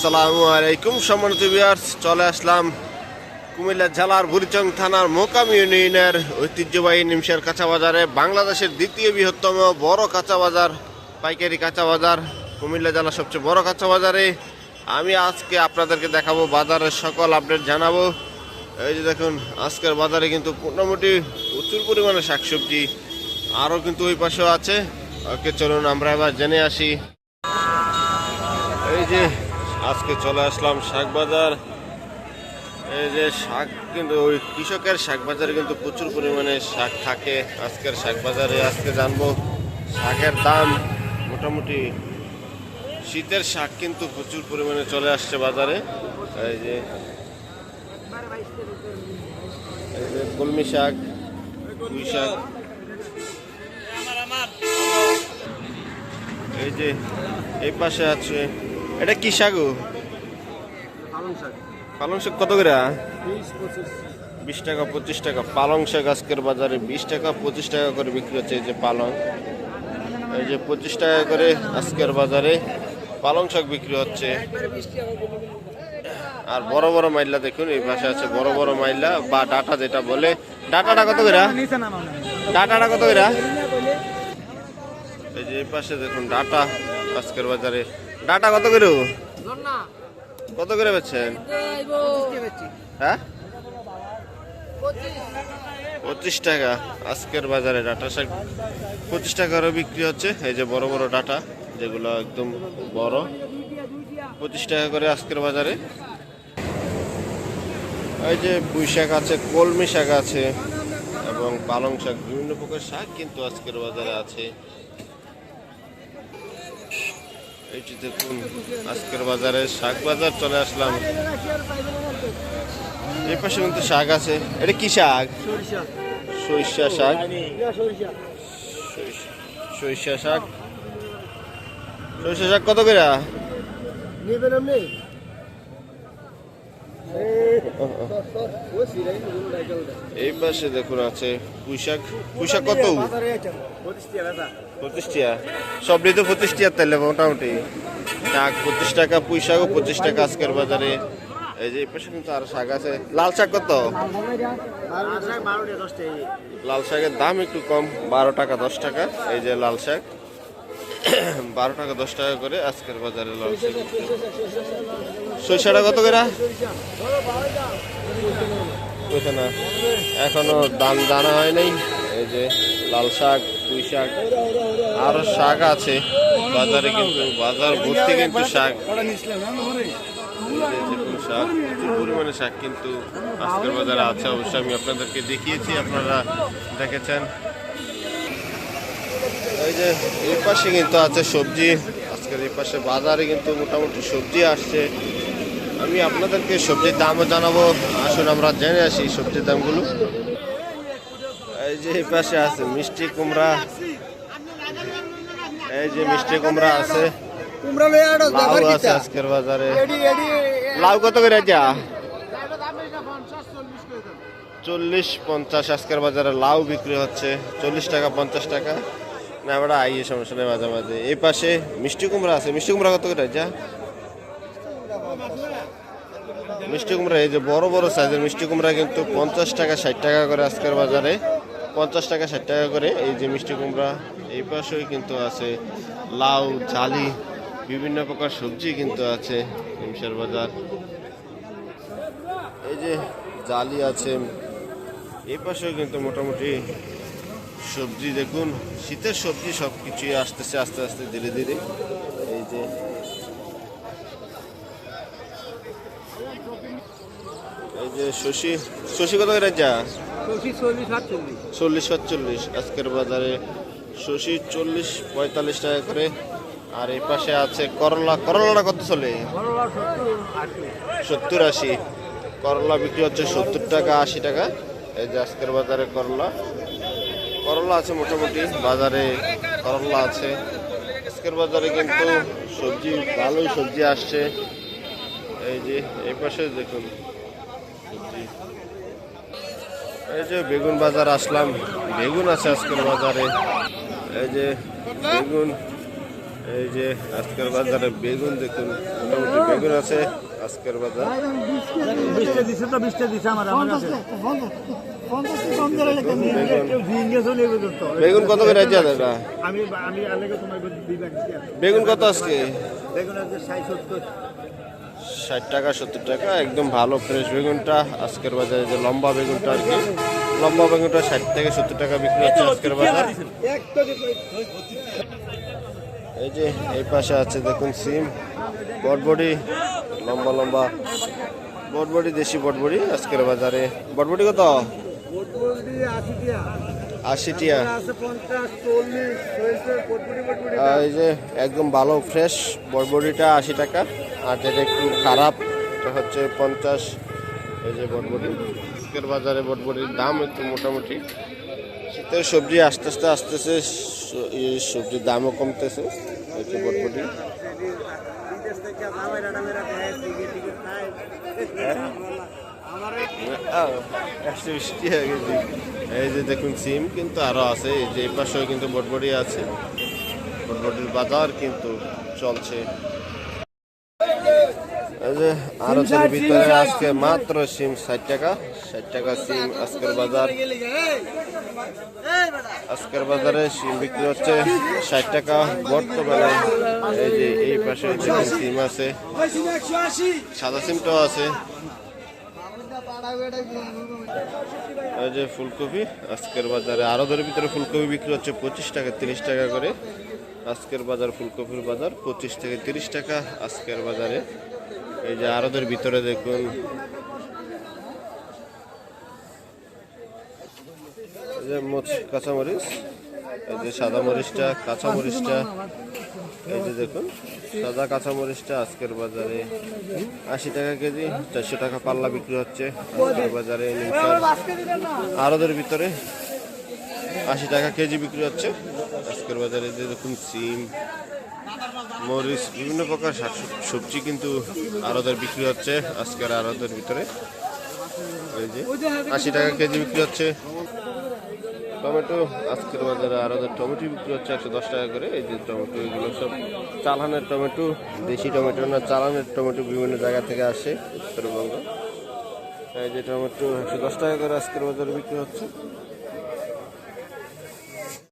আসসালামু আলাইকুম, সম্মানিত বিয়ার্স চলে আসলাম কুমিল্লা জেলার বুড়িচং থানার মোকাম ইউনিয়নের ঐতিহ্যবাহী নিমশের কাঁচা বাজারে বাংলাদেশের দ্বিতীয় বৃহত্তম বড় কাঁচা বাজার পাইকারি কাঁচা বাজার কুমিল্লা জেলার সবচেয়ে বড় কাঁচা বাজারে আমি আজকে আপনাদেরকে দেখাবো বাজারের সকল আপডেট জানাব। এই যে দেখুন, আজকের বাজারে কিন্তু মোটামুটি প্রচুর পরিমাণে শাকসবজি আরও কিন্তু ওই পাশেও আছে। ওকে, চলুন আমরা এবার জেনে আসি। এই যে আজকে চলে আসলাম শাক বাজার এই যে শাক কিন্তু ওই কৃষকের শাক বাজারে কিন্তু প্রচুর পরিমাণে শাক থাকে। আজকের শাক বাজারে আজকে জানব শাকের দাম। মোটামুটি শীতের শাক কিন্তু প্রচুর পরিমাণে চলে আসছে বাজারে। এই যে কলমি শাক পুঁই শাক। এই যে, এই পাশে আছে এটা কি শাগু পালং শাক। পালং শাক কত করে? বিশ টাকা পঁচিশ টাকা। পালং শাক আজকের বাজারে বিশ টাকা পঁচিশ টাকা করে বিক্রি হচ্ছে এই যে পালং। এই যে পঁচিশ টাকা করে আজকের বাজারে পালং শাক বিক্রি হচ্ছে। আর বড় বড় মাইল্লা দেখুন এই পাশে আছে বড় বড় মাইল্লা বা ডাটা যেটা বলে। ডাটাটা কত করে? ডাটাটা কত করে? এই যে এই পাশে দেখুন ডাটা আজকের বাজারে। ডাটা কত করে? কত করে বেচছেন? হ্যাঁ? পঁচিশ। টাকা। আজকের বাজারে ডাটা শাক পঁচিশ টাকারও বিক্রি হচ্ছে। এই যে বড় বড় ডাটা যেগুলো একদম বড়। পঁচিশ টাকা করে আজকের বাজারে। এই যে পুঁই শাক আছে কলমি শাক আছে এবং পালং শাক বিভিন্ন প্রকার শাক কিন্তু আজকের বাজারে আছে। এইটি দেখুন, আজকের বাজারে শাক বাজার চলে আসলাম। এই পাশে কিন্তু শাক আছে। এটা কি শাক? সরিষা শাক। সরিষা শাক। সরিষা শাক কত করে? এই পাশে দেখুন আছে পুঁইশাক। পুঁইশাক কত পঁচিশ টাকা সবই তো পঁচিশ টাকা তাহলে মোটামুটি। শাক পঁচিশ টাকা পুঁই শাকও পঁচিশ টাকা আজকের বাজারে। এই যে এই পাশে কিন্তু আর শাক আছে। লাল শাক কত? লাল শাকের দাম একটু কম, বারো টাকা দশ টাকা। এই যে লাল শাক। বারো টাকা দশ টাকা করে আজকের বাজারে লাল শাক। সরিষাটা কত করে? এখনও দাম জানা হয় নাই। এই যে লাল শাক, পুঁই শাক, আরও শাক আছে। বাজারে কিন্তু, বাজার ভর্তি কিন্তু শাক। শাক, প্রচুর পরিমাণে শাক কিন্তু আজকের বাজারে আছে। অবশ্যই আমি আপনাদেরকে দেখিয়েছি, আপনারা দেখেছেন। এই যে এই পাশে কিন্তু আছে সবজি। আজকের এই পাশে বাজারে কিন্তু মোটামুটি সবজি আসছে। আমি আপনাদেরকে সবজির দামও জানাব। আসুন আমরা জেনে আসি সবজির দামগুলো। এই যে এই পাশে আছে মিষ্টি কুমড়া। এই যে মিষ্টি কুমড়া আছে। লাউ আছে আজকের বাজারে। লাউ কত করে যা চল্লিশ পঞ্চাশ আজকের বাজারে লাউ বিক্রি হচ্ছে। চল্লিশ টাকা পঞ্চাশ টাকা। না আমরা আইয়ে সমস্যা নেই মাঝে মাঝে। এই পাশে মিষ্টি কুমড়া আছে। মিষ্টি কুমড়া কত করে যা মিষ্টি কুমড়া, এই যে বড় বড় সাইজের মিষ্টি কুমড়া কিন্তু পঞ্চাশ টাকা, ষাট টাকা করে আজকের বাজারে। পঞ্চাশ টাকা, ষাট টাকা করে এই যে মিষ্টি কুমড়া। এই পাশেও কিন্তু আছে লাউ, জালি, বিভিন্ন প্রকার সবজি কিন্তু আছে হিমসার বাজার। এই যে জালি আছে, এই পাশেও কিন্তু মোটামুটি সবজি দেখুন, শীতের সবজি সব কিছুই আসতেছে আস্তে আস্তে ধীরে ধীরে। এই যে এই যে শশি শশি কত করে যা? চল্লিশ সাতচল্লিশ আজকের বাজারে শশি চল্লিশ পঁয়তাল্লিশ টাকা করে। আর এই পাশে আছে করলা। করলাটা কত চলে? সত্তর আশি। করলা বিক্রি হচ্ছে সত্তর টাকা আশি টাকা। এই যে আজকের বাজারে করলা। করলা আছে মোটামুটি বাজারে করলা আছে। আজকের বাজারে কিন্তু সবজি ভালোই সবজি আসছে। এই যে এই পাশে দেখুন। এই যে বেগুন বাজার আসলাম। বেগুন আছে আজকের বাজারে। এই যে বেগুন এই যে আজকের বাজারে বেগুন দেখুন মোটামুটি বেগুন আছে আজকের বাজার। বেগুন। কত করে আছে দাদা? বেগুন কত আজকে? বেগুন আছে ষাট সত্তর। ষাট টাকা সত্তর টাকা একদম ভালো ফ্রেশ বেগুনটা। আজকের বাজারে যে লম্বা বেগুনটা আর কি লম্বা বেগুনটা ষাট থেকে সত্তর টাকা বিক্রি হচ্ছে আজকের বাজার। এই যে এই পাশে আছে দেখুন সিম বটবডি লম্বা লম্বা। বটবডি দেশি বটবডি আজকের বাজারে। বটবডি কত? আশি টিয়া। এই যে একদম ভালো ফ্রেশ বটবডিটা আশি টাকা। আর যেটা একটু খারাপ এটা হচ্ছে পঞ্চাশ। এই যে বটবডি আজকের বাজারে বটবডির দাম একটু মোটামুটি। শীতের সবজি আস্তে আস্তে আসতেছে সবজির দামও কমতেছে এই যে বটবডি আহ, একশো বিশ টাকা কেজি। এই যে দেখুন সিম কিন্তু আরও আছে এই যে এই পাশেও কিন্তু বটবডি আছে। বটবডির বাজার কিন্তু চলছে। এই যে আরতের ভিতরে আজকে মাত্র সিম ষাট টাকা ষাট টাকা সিম আজকের বাজার। আজকের বাজারে সিম বিক্রি হচ্ছে ষাট টাকা বর্তমানে। এই যে এই পাশে সিম আছে। সাদা সিমটাও আছে। এই যে ফুলকপি, আজকের বাজারে আরদের ভিতরে ফুলকপি বিক্রি হচ্ছে পঁচিশ টাকা, তিরিশ টাকা করে। আজকের বাজার ফুলকপির বাজার পঁচিশ থেকে তিরিশ টাকা আজকের বাজারে। এই যে আরদের ভিতরে দেখুন। এই যে মরিচ কাঁচামরিচ, এই যে সাদা মরিচটা, কাঁচামরিচটা। এই যে দেখুন, সাদা কাঁচামরিচটা আজকের বাজারে। আশি টাকা কেজি, চারশো টাকা পাল্লা বিক্রি হচ্ছে আজকের বাজারে আরদের ভিতরে। আশি টাকা কেজি বিক্রি হচ্ছে আজকের বাজারে যে দেখুন, সিম, মরিচ, বিভিন্ন প্রকার শাক সবজি কিন্তু আরদের বিক্রি হচ্ছে আজকের আরদের ভিতরে। এই যে আশি টাকা কেজি বিক্রি হচ্ছে। টমেটো, আজকের বাজারে আরদের টমেটো বিক্রি হচ্ছে একশো দশ টাকা করে, এই যে টমেটো, এগুলো সব চালানের টমেটো, দেশি টমেটো না চালানের টমেটো বিভিন্ন জায়গা থেকে আসে উত্তরবঙ্গ। এই যে টমেটো একশো দশ টাকা করে আজকের বাজারে বিক্রি হচ্ছে।